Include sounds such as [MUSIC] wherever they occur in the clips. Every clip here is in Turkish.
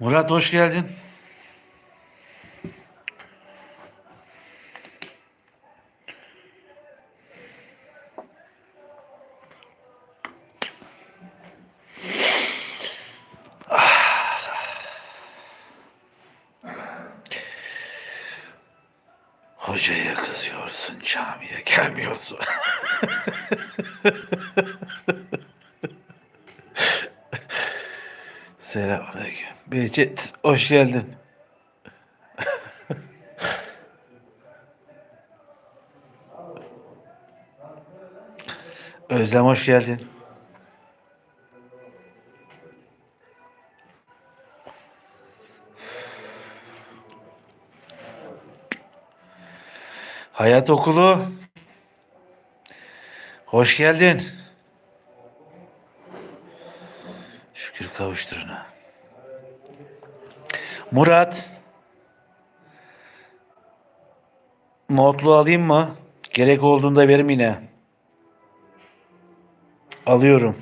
Murat hoş geldin. Hocaya kızıyorsun, camiye gelmiyorsun. [LAUGHS] Selamünaleyküm. Behçet, hoş geldin. [LAUGHS] Özlem hoş geldin. Hayat Okulu. Hoş geldin. Şükür kavuşturuna. Murat. Modlu alayım mı? Gerek olduğunda verim yine. Alıyorum.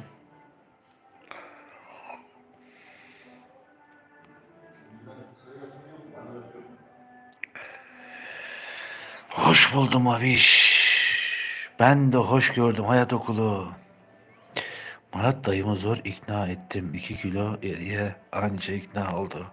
Hoş buldum abiş. Ben de hoş gördüm hayat okulu. Murat dayımı zor ikna ettim. İki kilo eriye anca ikna oldu.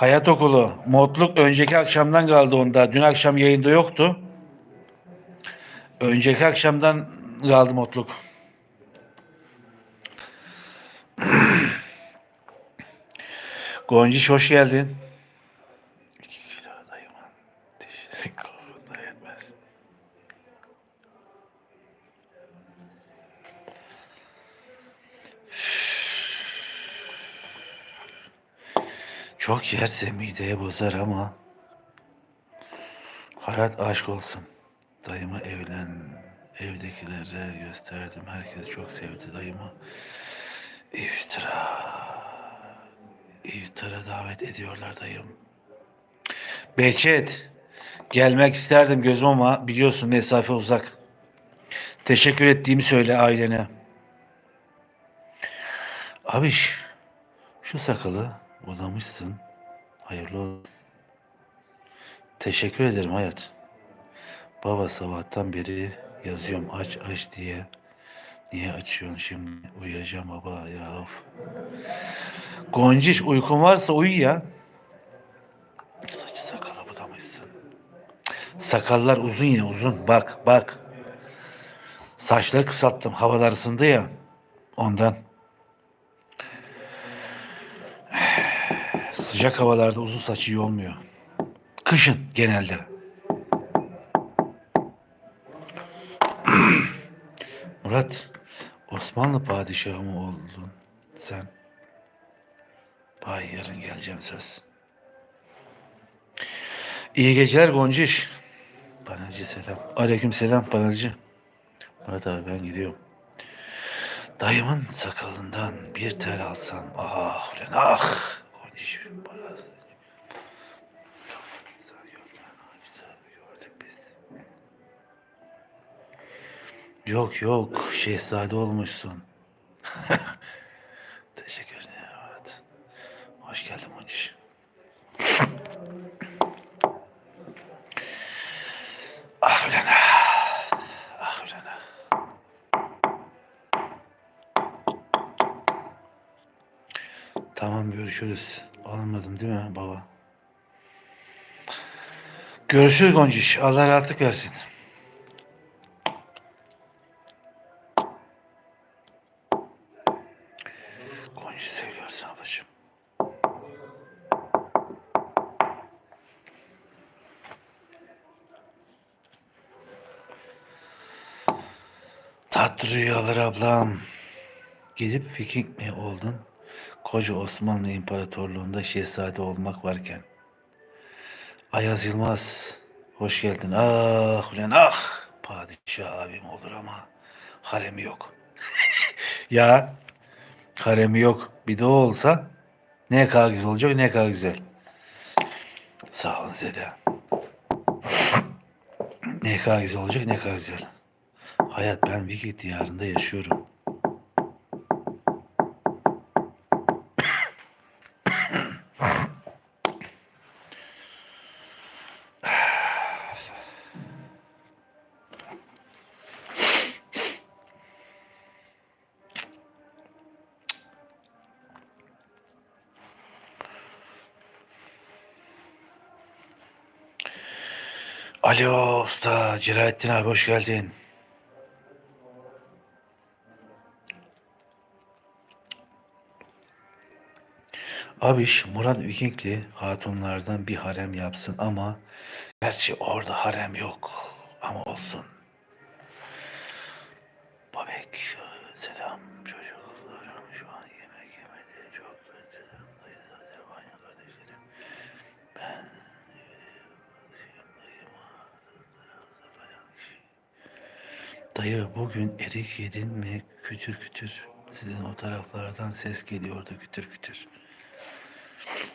Hayat Okulu. Modluk önceki akşamdan kaldı onda. Dün akşam yayında yoktu. Önceki akşamdan kaldı Modluk. [CLEARS THROAT] Gonciş hoş geldin. İki kilo dayımın dişisi kovunda yetmez. Çok yerse mideye bozar ama hayat aşk olsun. Dayımı evlen evdekilere gösterdim. Herkes çok sevdi dayımı. İftira. İftara davet ediyorlar dayım. Behçet. Gelmek isterdim gözüm ama biliyorsun mesafe uzak. Teşekkür ettiğimi söyle ailene. Abiş, şu sakalı budamışsın. Hayırlı olsun. Teşekkür ederim hayat. Baba sabahtan beri yazıyorum aç aç diye. Niye açıyorsun şimdi? Uyuyacağım baba ya. Of. Gonciş uykun varsa uyu ya. Saçı sakalı budamışsın. Sakallar uzun yine uzun. Bak bak. Saçları kısalttım. Havalar ısındı ya. Ondan. Sıcak havalarda uzun saç iyi olmuyor. Kışın genelde. [CLEARS THROAT] Murat, Osmanlı padişahı mı oldun sen? Bay yarın geleceğim söz. İyi geceler Gonciş. Panelci selam. Aleyküm selam panelci. Murat abi ben gidiyorum. Dayımın sakalından bir tel alsam. Ah ulan ah. Gonciş parası. Sen yokken hapse gördük biz. Yok yok şehzade olmuşsun. Teşekkür ederim. Evet. Hoş geldin Gonciş. Ah ulan ah. Ah ulan ah. Tamam görüşürüz. Alınmadım değil mi baba? Görüşürüz Gonciş. Allah rahatlık versin. Gonciş seviyorsun ablacığım. Tatlı rüyalar ablam. Gidip Viking mi oldun? Koca Osmanlı İmparatorluğu'nda şehzade olmak varken. Ayaz Yılmaz, hoş geldin. Ah ulan ah! Padişah abim olur ama Haremi yok. [LAUGHS] ya haremi yok. Bir de olsa ne kadar güzel olacak ne kadar güzel. Sağ olun Zede. Ne kadar güzel olacak ne kadar güzel. Hayat ben Viking diyarında yaşıyorum. Alo usta Celalettin abi hoş geldin. Abiş Murat Vikingli hatunlardan bir harem yapsın ama gerçi orada harem yok ama olsun. Dayı bugün erik yedin mi kütür kütür sizin o taraflardan ses geliyordu kütür kütür.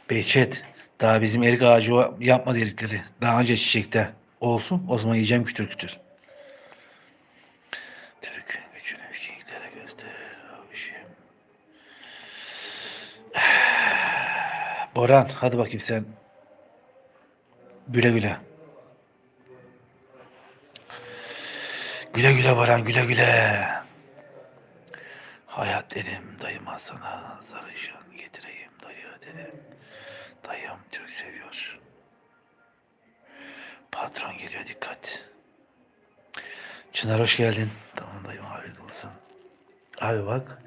Behçet, daha bizim erik ağacı yapmadı erikleri. Daha önce çiçekte. Olsun, o zaman yiyeceğim kütür kütür. Türk'ün gücünü Vikinglere gösterir abişim. [SIGHS] Boran, hadi bakayım sen. Güle güle. Güle güle Boran, güle güle. Hayat dedim dayıma sana sarışın getireyim dayı dedim. Dayım Türk seviyor. Patron geliyor dikkat. Çınar hoş geldin. Tamam dayım afiyet olsun. Abi bak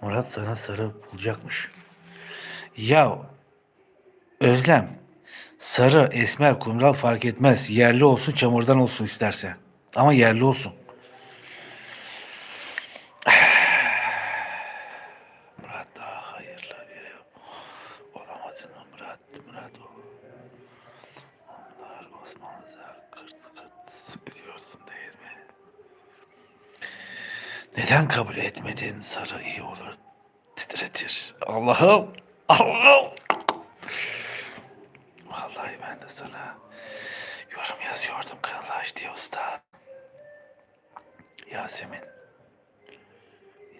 Murat sana sarı bulacakmış. Ya Özlem sarı, esmer, kumral fark etmez. Yerli olsun çamurdan olsun isterse. Ama yerli olsun. Murat daha hayırlı biri olamadın mı Murat? Murat o. Onlar Osmanlılar kırt kırt biliyorsun değil mi? Neden kabul etmedin? Sarı iyi olur titretir. Allah'ım! Allah'ım! Vallahi ben de sana yorum yazıyordum kanalı aç diye usta. Yasemin.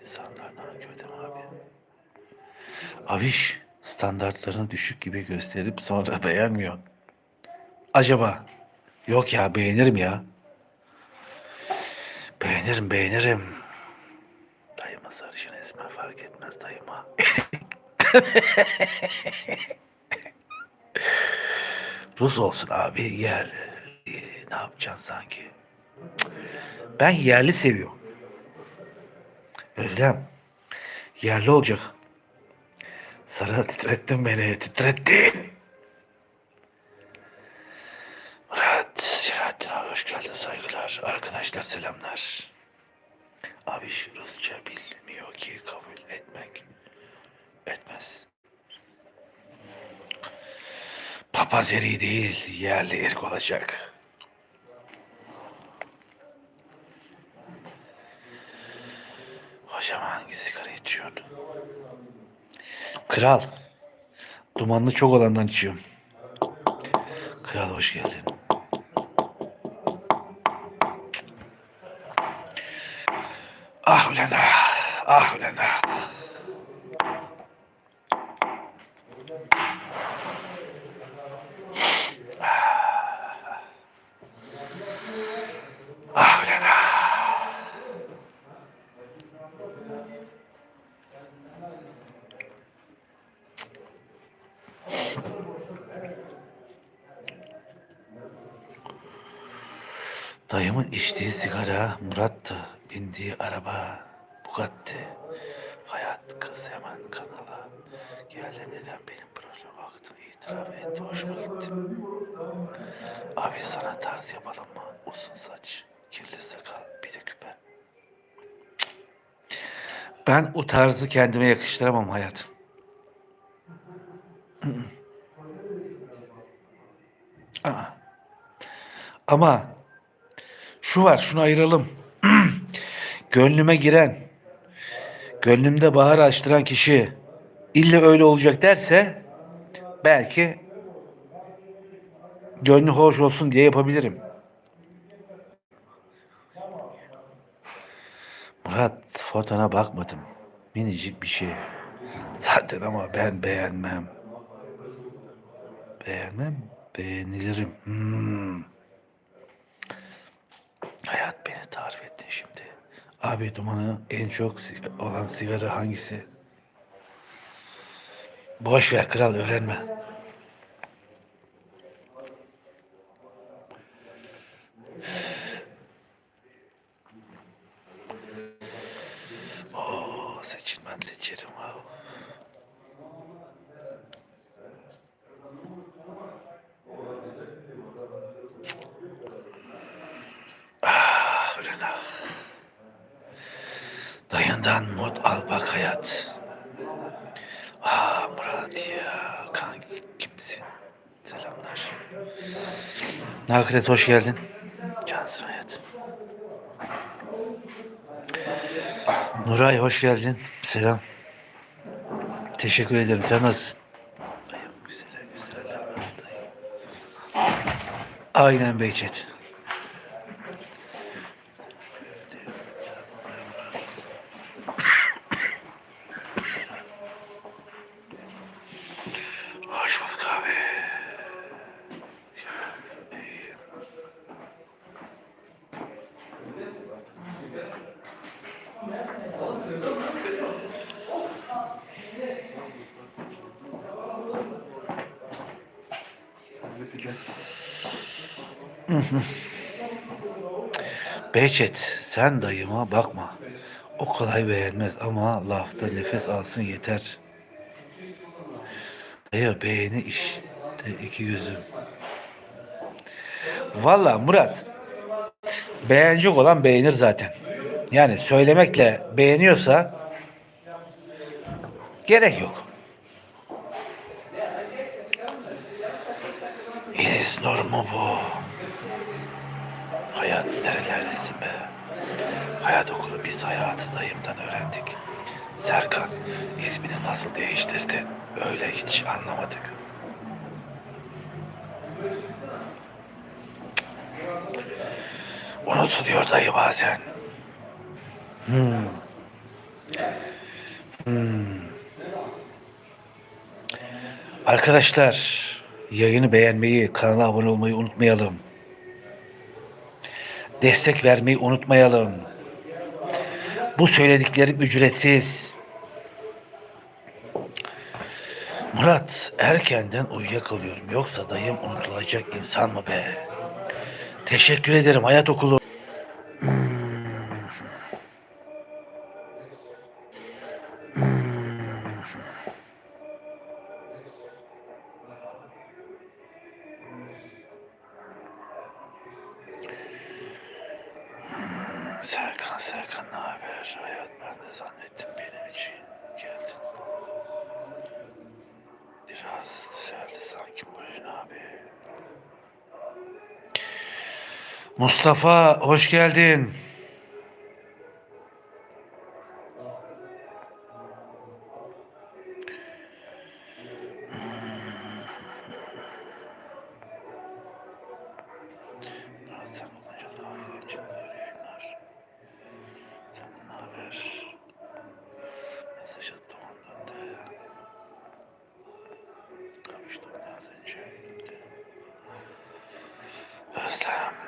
İnsanlar nankör değil mi abi? Aviş standartlarını düşük gibi gösterip sonra [LAUGHS] beğenmiyor. Acaba? Yok ya beğenirim ya. Beğenirim beğenirim. Dayıma sarışın esmer fark etmez dayıma. [LAUGHS] Rus olsun abi yerli. Ne yapacaksın sanki? Ben yerli seviyorum. Özlem. Yerli olacak. Sarı titrettin beni, titrettin. Murat, Selahattin abi hoş geldin saygılar. Arkadaşlar selamlar. Abi Rusça bilmiyor ki kabul etmek. Etmez. Papaz eriği değil, yerli erik olacak. Hocam hangi sigara içiyorsun? Kral. Dumanlı çok olandan içiyorum. Kral hoş geldin. Ah ulan ah. Ah ulan ah. Ah ulan ah. Dayımın içtiği sigara Murat'tı. Bindiği araba Bugatti. Hayat kız hemen kanala. Geldim neden benim programa baktın itiraf etti. Hoşuma gitti. Abi sana tarz yapalım mı? Uzun saç, kirli sakal, bir de küpe. Ben o tarzı kendime yakıştıramam hayat. [CLEARS THROAT] Aa. Ama şu var, şunu ayıralım. [CLEARS THROAT] gönlüme giren, gönlümde bahar açtıran kişi illa öyle olacak derse belki gönlü hoş olsun diye yapabilirim. Murat fotona bakmadım. Minicik bir şey. Zaten ama ben beğenmem. Beğenmem, beğenilirim. Hmm. Hayat beni tarif ettin şimdi. Abi dumanı en çok olan sigara hangisi? Boş ver kral öğrenme. Oo, seçilmem seçerim. Wow. Ah, ulan ah. Dayından mod al bak hayat. Ah Murat ya. Kanki kimsin? Selamlar. Nakret hoş geldin. Cansın hayat. Nuray hoş geldin. Selam. Teşekkür ederim. Sen nasılsın? Dayım güzel. Aynen Beyçet. Hoş bulduk abi. Behçet sen dayıma bakma. O kolay beğenmez ama lafta nefes alsın yeter. Dayı beğeni işte iki gözüm. Valla Murat beğenecek olan beğenir zaten. Yani söylemekle beğeniyorsa gerek yok. İliz Nur mu bu? Hayat nerelerdesin be? Hayat okulu biz hayatı dayımdan öğrendik. Serkan ismini nasıl değiştirdin? Öyle hiç anlamadık. Unutuluyor dayı bazen. Hmm. Hmm. Arkadaşlar yayını beğenmeyi, kanala abone olmayı unutmayalım. Destek vermeyi unutmayalım. Bu söylediklerim ücretsiz. Murat erkenden uyuyakalıyorum. Yoksa dayım unutulacak insan mı be? Teşekkür ederim hayat okulu. Serkan Serkan ne haber? Hayat ben de zannettim benim için geldin. Biraz düzeldi sanki bugün abi. Mustafa hoş geldin. Islam.